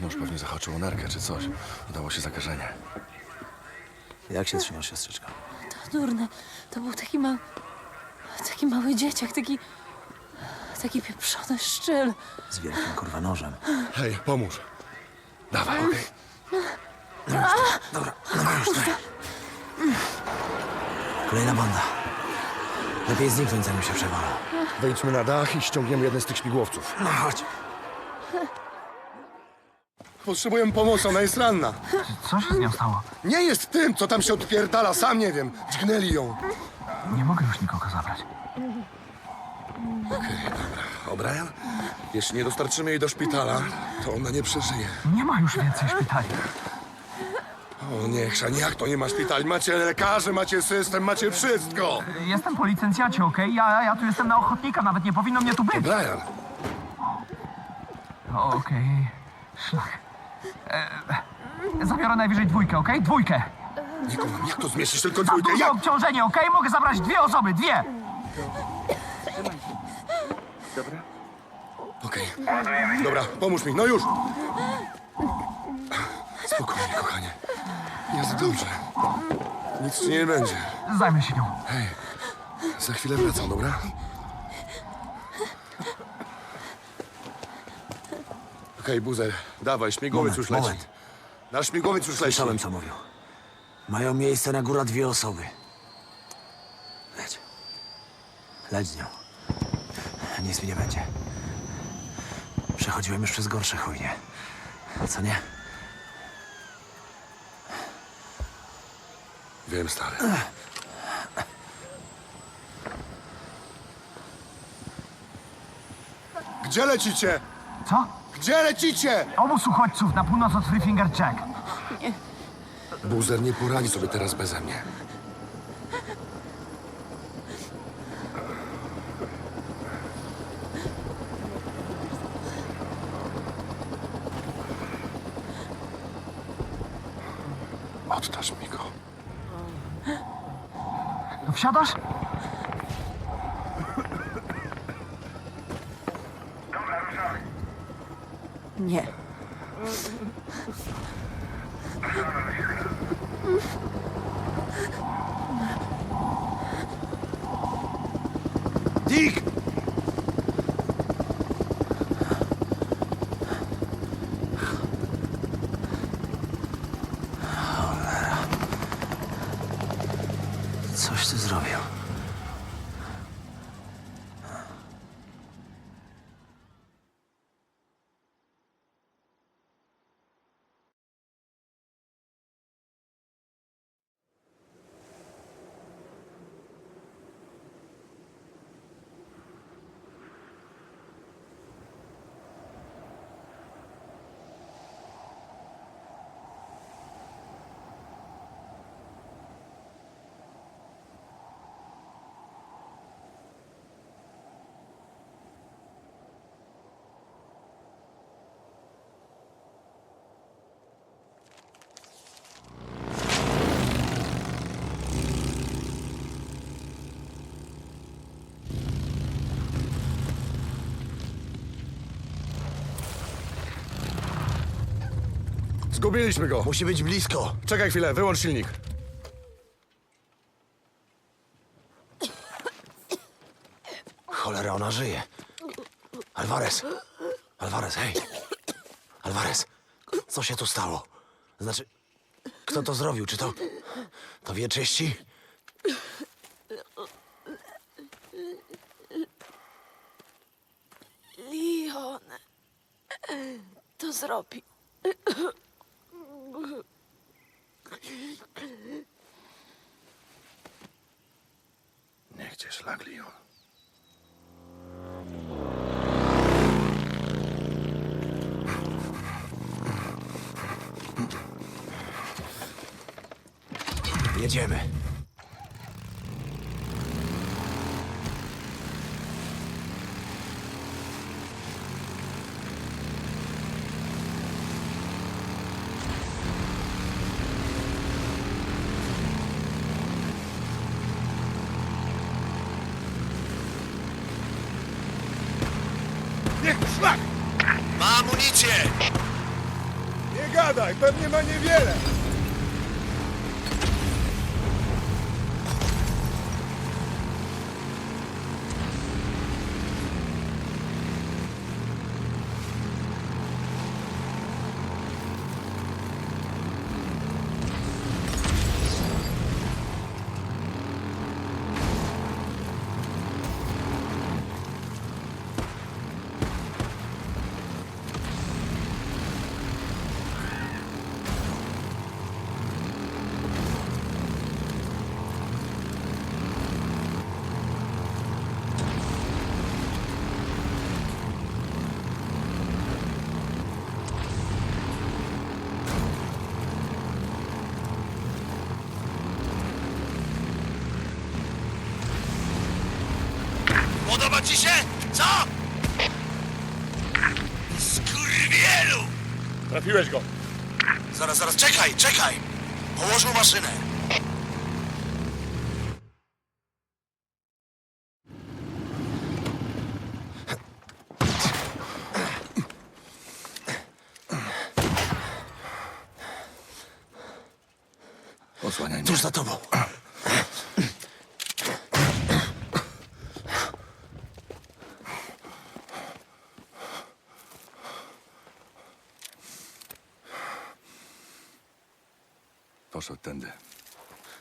Nóż pewnie zahaczył o nerkę czy coś. Udało się zakażenie. Jak się trzymasz, siostrzyczka? To durne. To był taki mały... Taki mały dzieciak, taki... Taki pieprzony szczyl. Z wielkim kurwa nożem. Hej, pomóż. Dawaj, okej. Dobra, dobra już. Kolejna banda. Lepiej zniknąć, zanim się przewala. Wejdźmy na dach i ściągniemy jeden z tych śmigłowców. No chodź. Potrzebujemy pomocy, ona jest ranna. Co się z nią stało? Nie jest tym, co tam się odpierdala, sam nie wiem. Dźgnęli ją. Nie mogę już nikogo zabrać. O'Brien, jeśli nie dostarczymy jej do szpitala, to ona nie przeżyje. Nie ma już więcej szpitali. O nie, Chrzan, jak to nie ma szpitali? Macie lekarzy, macie system, macie wszystko. Jestem po licencjacie, okej? Ja, ja tu jestem na ochotnika, nawet nie powinno mnie tu być. Brian, Okej, szlak. E, zabiorę najwyżej dwójkę, okej? Dwójkę. jak to zmieścisz tylko dwójkę? duże Jak? obciążenie, okej? Mogę zabrać dwie osoby, dwie. Okej. Dobra, pomóż mi, no już. Spokojnie, kochanie. Jest dobrze. Nic ci nie będzie. Zajmę się nią. Hej, za chwilę wracam, dobra? Okej, buzer, dawaj, śmigłowiec Moment, już leci. moment. Nasz śmigłowiec już leci. Słyszałem, co mówił. Mają miejsce na góra dwie osoby. Leć. Leć z nią. Nic mi nie będzie. Przechodziłem już przez gorsze chujnie. Co nie? Wiem, stary. Gdzie lecicie? Co? Gdzie lecicie? Obóz uchodźców na północ od Three Finger Jack. Buzer nie poradzi sobie teraz beze mnie. Oddasz mi go. No wsiadasz? Nie. Dick! Coś ty zrobił. Zgubiliśmy go. Musi być blisko. Czekaj chwilę, wyłącz silnik. Cholera, ona żyje. Alvarez. Alvarez, hej. Alvarez, co się tu stało? Znaczy, kto to zrobił? Czy to... to wieczyści? Leon to zrobi. Leon. Jedziemy. Niech szlak! Ma amunicję! Nie gadaj, pewnie ma niewiele. Podoba ci się? Co? Skurwielu! Trafiłeś go. Zaraz, zaraz, czekaj, czekaj! Położył maszynę. Osłaniaj mnie. Tuż za tobą. Tędy.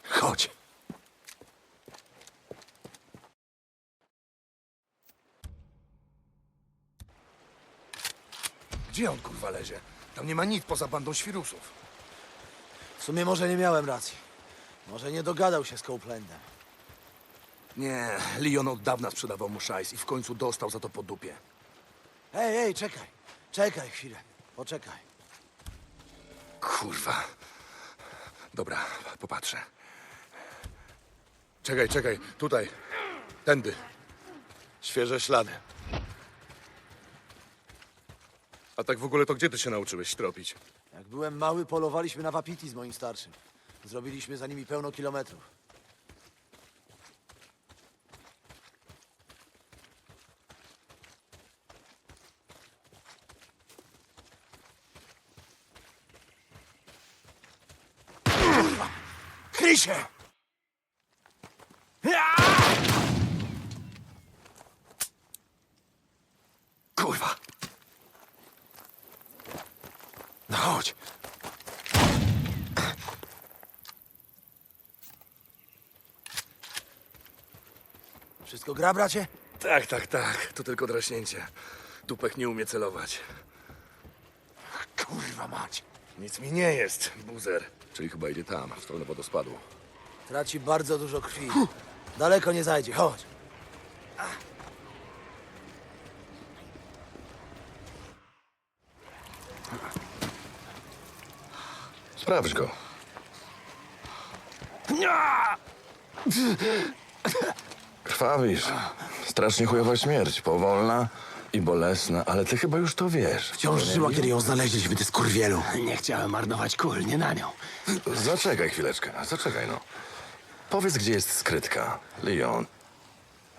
Chodź. Gdzie on kurwa lezie? Tam nie ma nic poza bandą świrusów. W sumie może nie miałem racji. Może nie dogadał się z Copelandem. Nie, Leon od dawna sprzedawał mu szajs i w końcu dostał za to po dupie. Ej, ej, czekaj. Czekaj chwilę. Poczekaj. Kurwa. Dobra, popatrzę. Czekaj, czekaj, tutaj. Tędy. Świeże ślady. A tak w ogóle to gdzie ty się nauczyłeś tropić? Jak byłem mały, polowaliśmy na wapiti z moim starszym. Zrobiliśmy za nimi pełno kilometrów. Się! Kurwa! No chodź. Wszystko gra, bracie? Tak, tak, tak. To tylko draśnięcie. Dupek nie umie celować. Kurwa mać. Nic mi nie jest, buzer. Czyli chyba idzie tam, w stronę wodospadu. Traci bardzo dużo krwi. Daleko nie zajdzie, chodź. Sprawdź go. Krwawisz. Strasznie chujowa śmierć. Powolna i bolesna, ale ty chyba już to wiesz. Wciąż żyła, kiedy ją znaleźliśmy, ty skurwielu. Nie chciałem marnować kul, nie na nią. Zaczekaj chwileczkę, zaczekaj no. Powiedz, gdzie jest skrytka. Leon.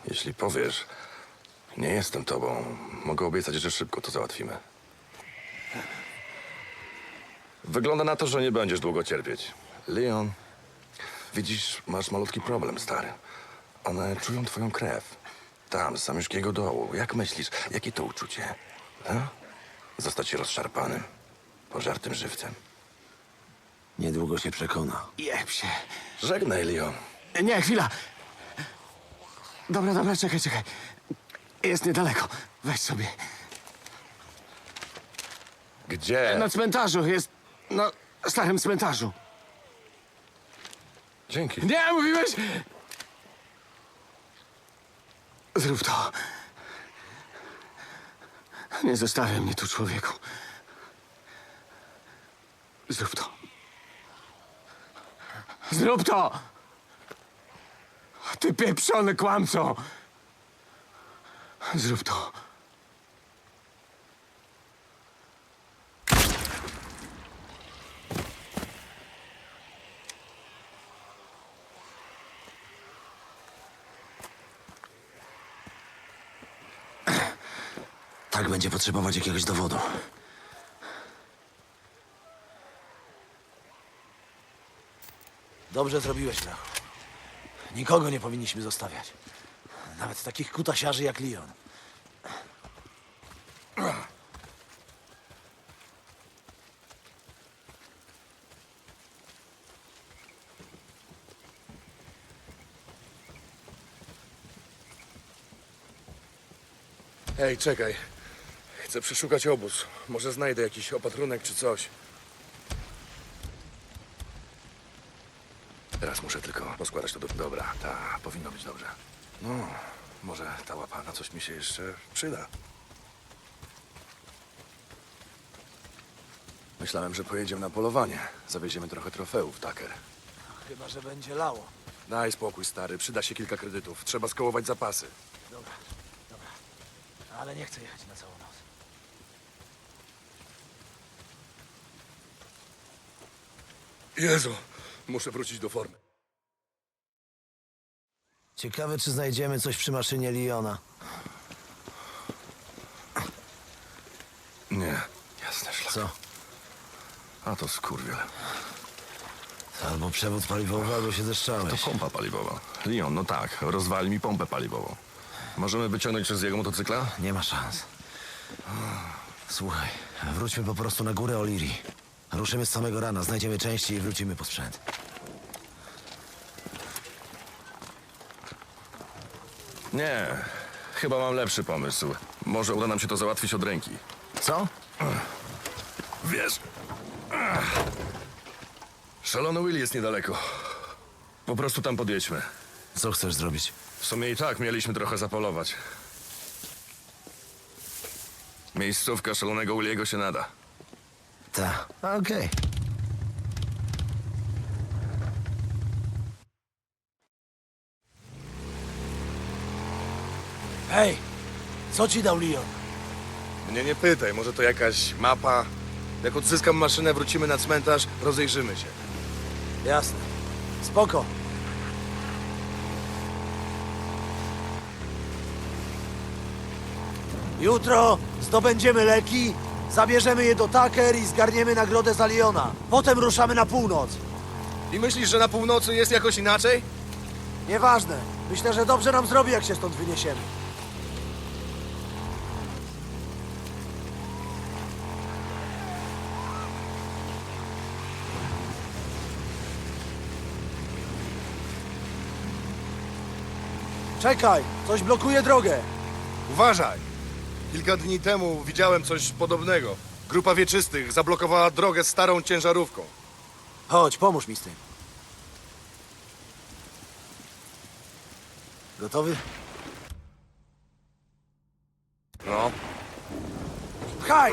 Jeśli powiesz, nie jestem tobą, mogę obiecać, że szybko to załatwimy. Wygląda na to, że nie będziesz długo cierpieć. Leon, widzisz, masz malutki problem, stary. One czują twoją krew. Tam, z samiuszkiego dołu. Jak myślisz, jakie to uczucie? A? Zostać rozszarpanym, pożartym żywcem. Niedługo się przekona. Jeb się. Żegnaj, Leon. Nie, chwila. Dobra, dobra, czekaj, czekaj. Jest niedaleko. Weź sobie. Gdzie? Na cmentarzu jest... Na starym cmentarzu. Dzięki. Nie, mówiłeś... Zrób to. Nie zostawiaj mnie tu, człowieku. Zrób to. Zrób to! Ty pieprzony kłamco! Zrób to. Tak będzie potrzebować jakiegoś dowodu. Dobrze zrobiłeś, Brachu. Nikogo nie powinniśmy zostawiać. Nawet takich kutasiarzy jak Leon. Hej, czekaj. Chcę przeszukać obóz. Może znajdę jakiś opatrunek czy coś. Teraz muszę tylko poskładać to do... Dobra, ta powinno być dobrze. No, może ta łapa na coś mi się jeszcze przyda. Myślałem, że pojedziemy na polowanie. Zawieziemy trochę trofeów, Tucker. Chyba, że będzie lało. Daj spokój, stary. Przyda się kilka kredytów. Trzeba skołować zapasy. Dobra, dobra. Ale nie chcę jechać na całą noc. Jezu, muszę wrócić do formy. Ciekawe, czy znajdziemy coś przy maszynie Leona. Nie, jasne szlak. Co? A to skurwiel. Albo przewód paliwowy, albo się To zeszczałeś. pompa paliwowa. Leon, no tak, rozwali mi pompę paliwową. Możemy wyciągnąć coś z jego motocykla? Nie ma szans. Słuchaj, wróćmy po prostu na górę O'Leary. Ruszymy z samego rana, znajdziemy części i wrócimy po sprzęt. Nie, chyba mam lepszy pomysł. Może uda nam się to załatwić od ręki. Co? Wiesz... Szalony Will jest niedaleko. Po prostu tam podjedźmy. Co chcesz zrobić? W sumie i tak mieliśmy trochę zapolować. Miejscówka szalonego Williego się nada. Ta, okej. Hej, co ci dał Leon? Mnie nie pytaj, może to jakaś mapa. Jak odzyskam maszynę, wrócimy na cmentarz, rozejrzymy się. Jasne. Spoko. Jutro zdobędziemy leki, zabierzemy je do Tucker i zgarniemy nagrodę za Leona. Potem ruszamy na północ. I myślisz, że na północy jest jakoś inaczej? Nieważne. Myślę, że dobrze nam zrobi, jak się stąd wyniesiemy. Czekaj, coś blokuje drogę. Uważaj! Kilka dni temu widziałem coś podobnego. Grupa wieczystych zablokowała drogę starą ciężarówką. Chodź, pomóż mi z tym. Gotowy? No. Pchaj!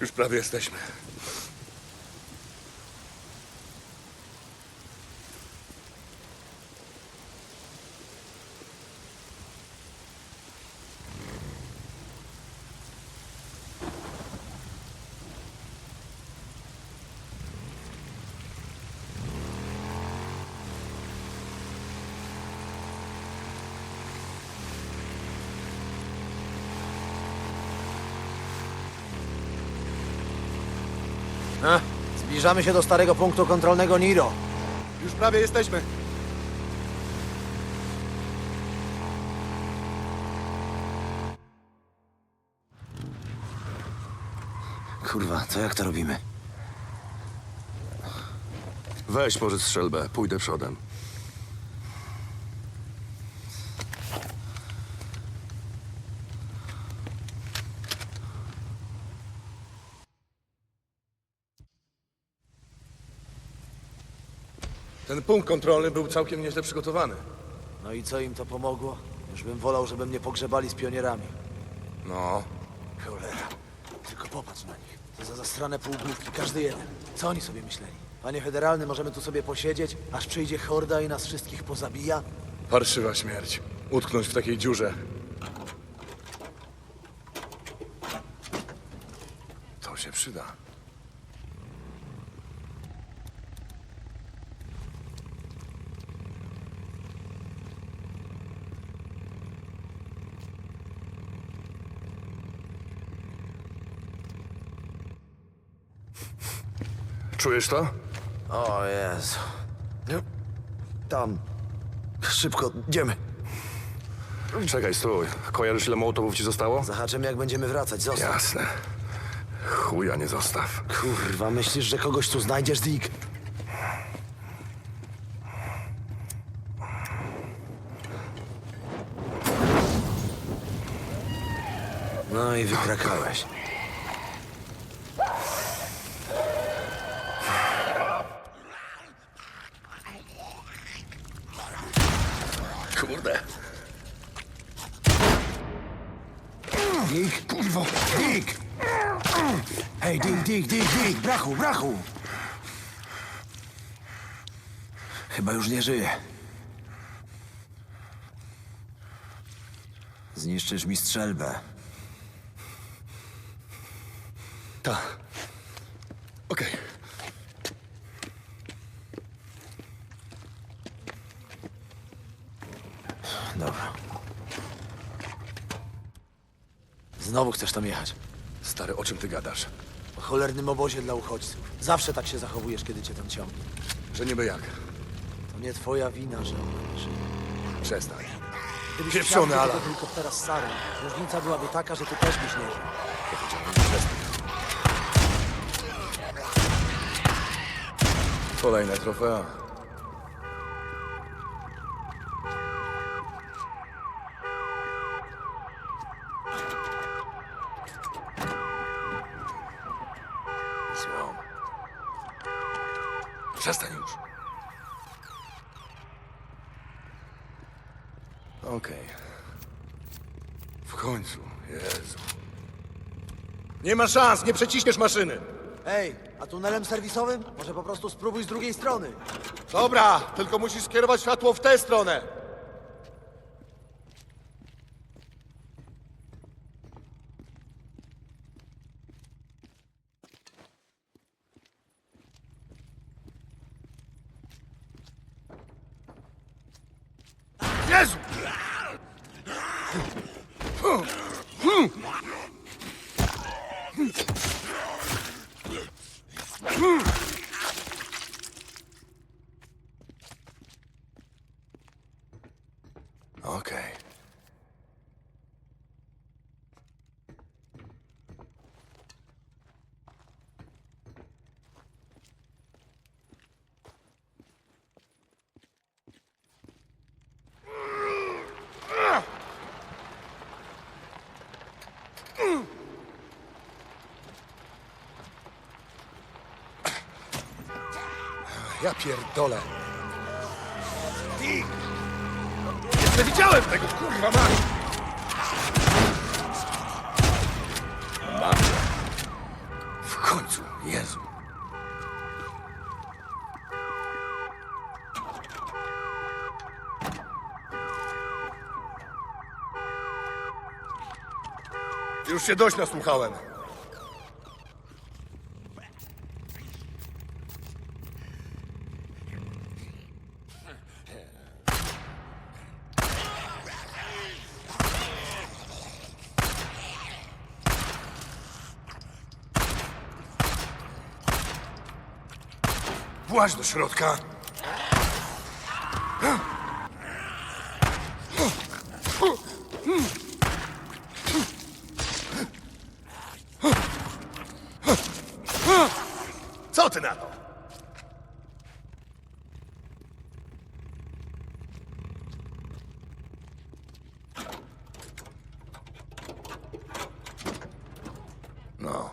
Już prawie jesteśmy. A, zbliżamy się do starego punktu kontrolnego Niro. Już prawie jesteśmy. Kurwa, to jak to robimy? Weź pożycz strzelbę, pójdę przodem. Ten punkt kontrolny był całkiem nieźle przygotowany. No i co im to pomogło? Już bym wolał, żeby mnie pogrzebali z pionierami. No, Cholera. Tylko popatrz na nich. To za zastrane półgłówki, każdy jeden. Co oni sobie myśleli? Panie federalny, możemy tu sobie posiedzieć, aż przyjdzie horda i nas wszystkich pozabija? parszywa śmierć. Utknąć w takiej dziurze. To się przyda. Czujesz to? O Jezu. No, Tam. Szybko, idziemy. Czekaj, stój. Kojarzysz, ile mołotowów ci zostało? Zahaczymy, jak będziemy wracać. Zostaw. Jasne. Chuja nie zostaw. Kurwa, myślisz, że kogoś tu znajdziesz, Dick? No i wykrakałeś. Chyba już nie żyje. Zniszczysz mi strzelbę. Tak. Okej. Dobra. Znowu chcesz tam jechać. Stary, o czym ty gadasz? Po cholernym obozie dla uchodźców. Zawsze tak się zachowujesz, kiedy cię tam ciągnie. Że niby jak? To nie twoja wina, że ona nie żyje. Przestań. Gdybyś Pieprzony do Alan. tego helikoptera z Sarą, różnica byłaby taka, że ty też byś nie żył. Kolejne trofea. Złom. Przestań już. Okej. W końcu, Jezu. Nie ma szans, nie przeciśniesz maszyny. Ej, a tunelem serwisowym? Może po prostu spróbuj z drugiej strony. Dobra, tylko musisz skierować światło w tę stronę. Jezu! Okej. Ja pierdolę. Dick! Nie widziałem tego, kurwa! Mam cię. W końcu, Jezu. Już się dość nasłuchałem. Właź do środka. Co ty na to? No.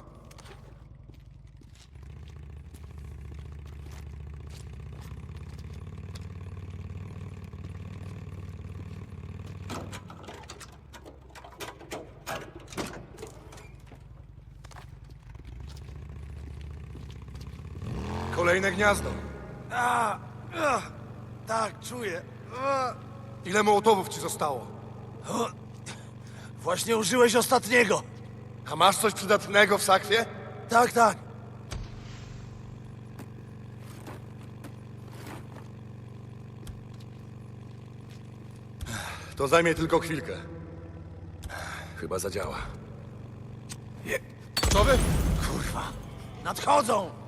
Kolejne gniazdo. A, a, tak, czuję. A, Ile mołotowów ci zostało? właśnie użyłeś ostatniego. A masz coś przydatnego w sakwie? Tak, tak. To zajmie tylko chwilkę. Chyba zadziała. Co wy? Kurwa. Nadchodzą!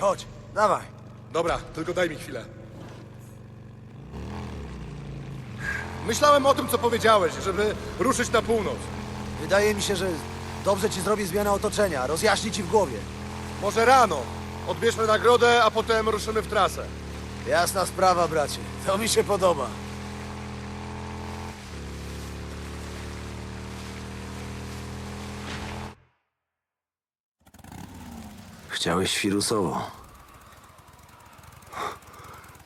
Chodź, dawaj. Dobra, tylko daj mi chwilę. Myślałem o tym, co powiedziałeś, żeby ruszyć na północ. Wydaje mi się, że dobrze ci zrobi zmiana otoczenia, rozjaśni ci w głowie. Może rano. Odbierzmy nagrodę, a potem ruszymy w trasę. Jasna sprawa, bracie. To mi się podoba. Chciałeś świrusowo.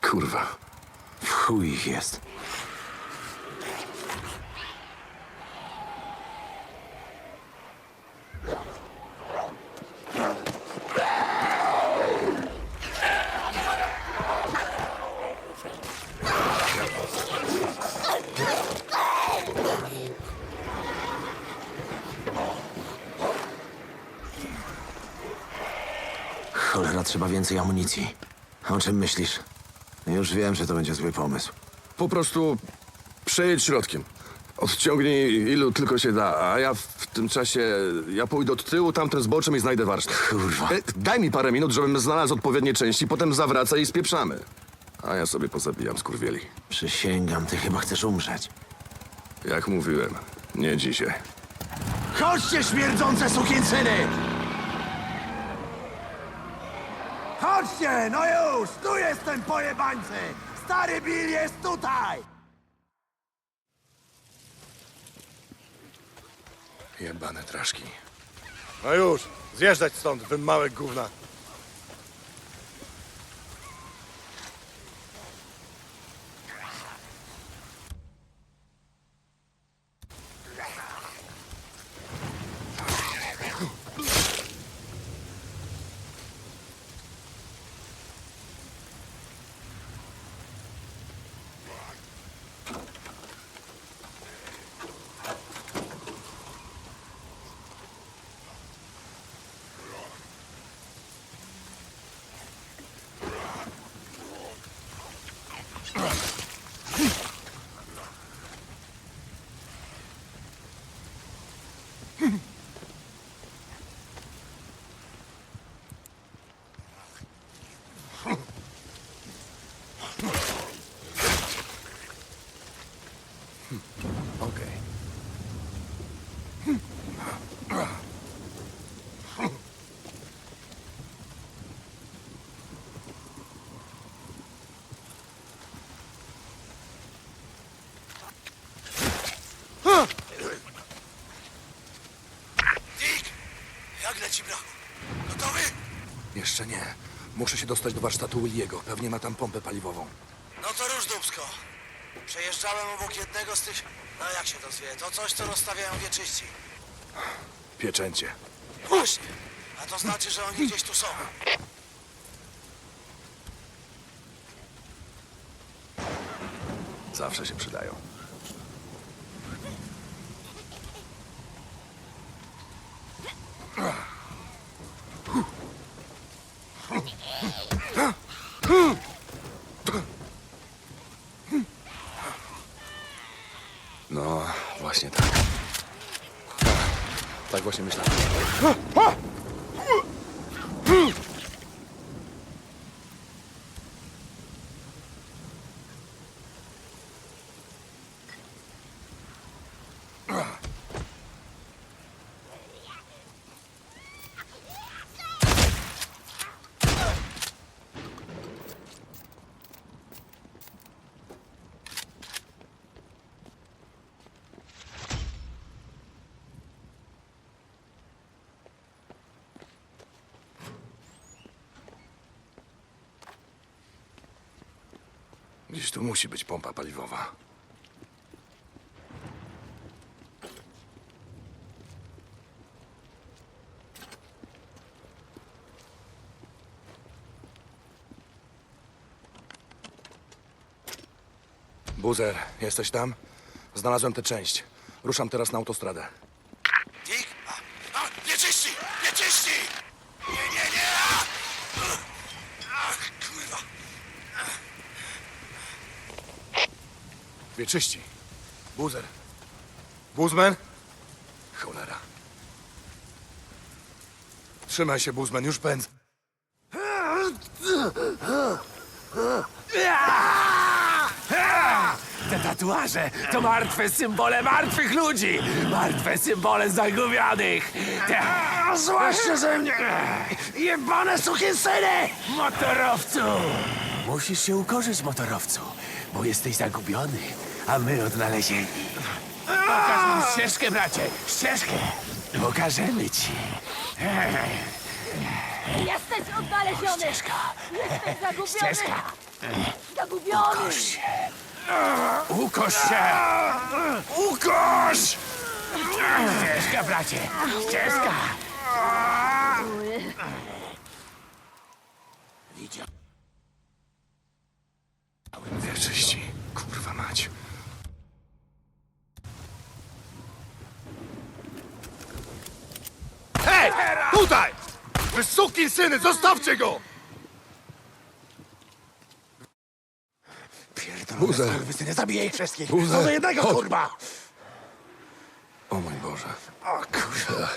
Kurwa. W chuj ich jest. Cholera, trzeba więcej amunicji. O czym myślisz? Już wiem, że to będzie zły pomysł. Po prostu przejedź środkiem. Odciągnij ilu tylko się da, a ja w tym czasie, ja pójdę od tyłu tamtym zboczem i znajdę warsztat. Kurwa. E, Daj mi parę minut, żebym znalazł odpowiednie części, potem zawracaj i spieprzamy. A ja sobie pozabijam skurwieli. Przysięgam, ty chyba chcesz umrzeć. Jak mówiłem, nie dzisiaj. Chodźcie, śmierdzące sukinsyny! Chodźcie, no już! Tu jestem, pojebańcy! Stary Bill jest tutaj! Jebane traszki. No już, zjeżdżać stąd, wy małe gówna. Okej. Dick! Leci brachu? Gotowy? Jeszcze nie. Muszę się dostać do warsztatu Williego. Pewnie ma tam pompę paliwową. No to róż dubsko. Przejeżdżałem obok jednego z tych... No jak się to zwie? To coś, co rozstawiają wieczyści. Pieczęcie. Właśnie. A to znaczy, że oni gdzieś tu są. Zawsze się przydają. Gdzieś tu musi być pompa paliwowa. Buzer, jesteś tam? Znalazłem tę część. Ruszam teraz na autostradę. Dick? A, a, nie czyści! Nie czyści! Nie, nie, nie! A! Ach, kurwa! Wieczyści. Buzer. Buzman? Cholera. Trzymaj się, Buzman, już pędzę. Te tatuaże to martwe symbole martwych ludzi! Martwe symbole zagubionych! Te... Zwłaszcza ze mnie! Jebane sukinsyny! Motorowcu! Musisz się ukorzyć, motorowcu, bo jesteś zagubiony, a my odnalezieni. Pokaż nam ścieżkę, bracie! Ścieżkę! Pokażemy ci. Jesteś odnaleziony! Ścieżka! Jesteś zagubiony! Ścieżka! Zagubiony! Ukoś się! Ukoś się! Ukoś! Ścieżka, bracie! Ścieżka! Widział. Wieczyści. Kurwa mać. Hej! Tutaj! Wy syny, zostawcie go! Pierdolone Buzer. skurwysyny, zabiję ich wszystkich! Buzer. Co do jednego, Chodź. kurwa! O mój Boże. O kurwa!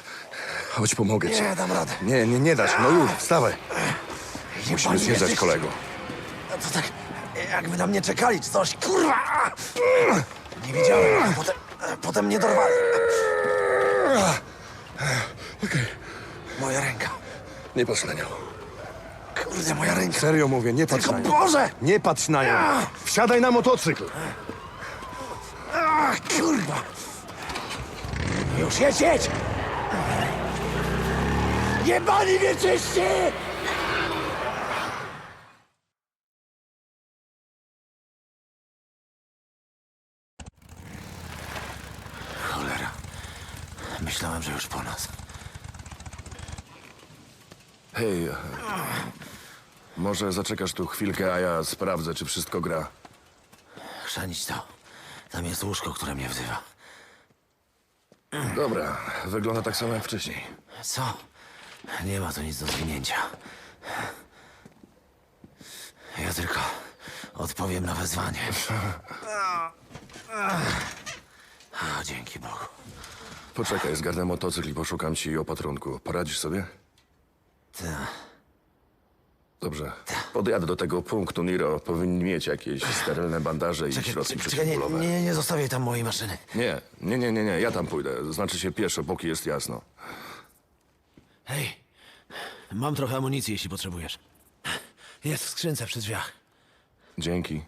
Chodź, pomogę ci. Nie, dam radę. Nie, nie, nie dasz. No już, wstawaj. Musimy zjeżdżać, kolego. No to tak, jakby na mnie czekali czy coś, kurwa! Nie wiedziałem, a potem, a potem mnie dorwali. Moja ręka. Nie patrz na nią. Kurde, moja ręka. Serio mówię, nie patrz Tylko na nią. Boże! Nie patrz na nią. Wsiadaj na motocykl. Ach, kurwa! Już jedź, jedź! Jebani wieczyści! Cholera. Myślałem, że już po nas. Hej, e, może zaczekasz tu chwilkę, a ja sprawdzę, czy wszystko gra. Chrzanić to. Tam jest łóżko, które mnie wzywa. Dobra, wygląda tak samo jak wcześniej. Co? Nie ma tu nic do zwinięcia. Ja tylko odpowiem na wezwanie. A, dzięki Bogu. Poczekaj, zgarnę motocykl i poszukam ci opatrunku. Poradzisz sobie? Ta. Dobrze. Podjadę do tego punktu Niro. Powinni mieć jakieś sterylne bandaże i Czekaj, środki czekaj, nie, przeciwbólowe. nie, nie zostawiaj tam mojej maszyny. Nie, nie, nie, nie, nie, ja tam pójdę. Znaczy się pieszo, póki jest jasno. Hej, mam trochę amunicji, jeśli potrzebujesz. Jest w skrzynce przy drzwiach. Dzięki.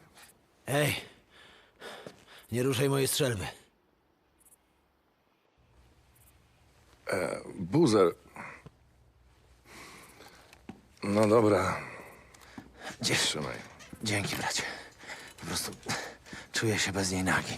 Hej, nie ruszaj mojej strzelby. Buzer. No dobra, Dzie- trzymaj. Dzięki, bracie. Po prostu czuję się bez niej nagi.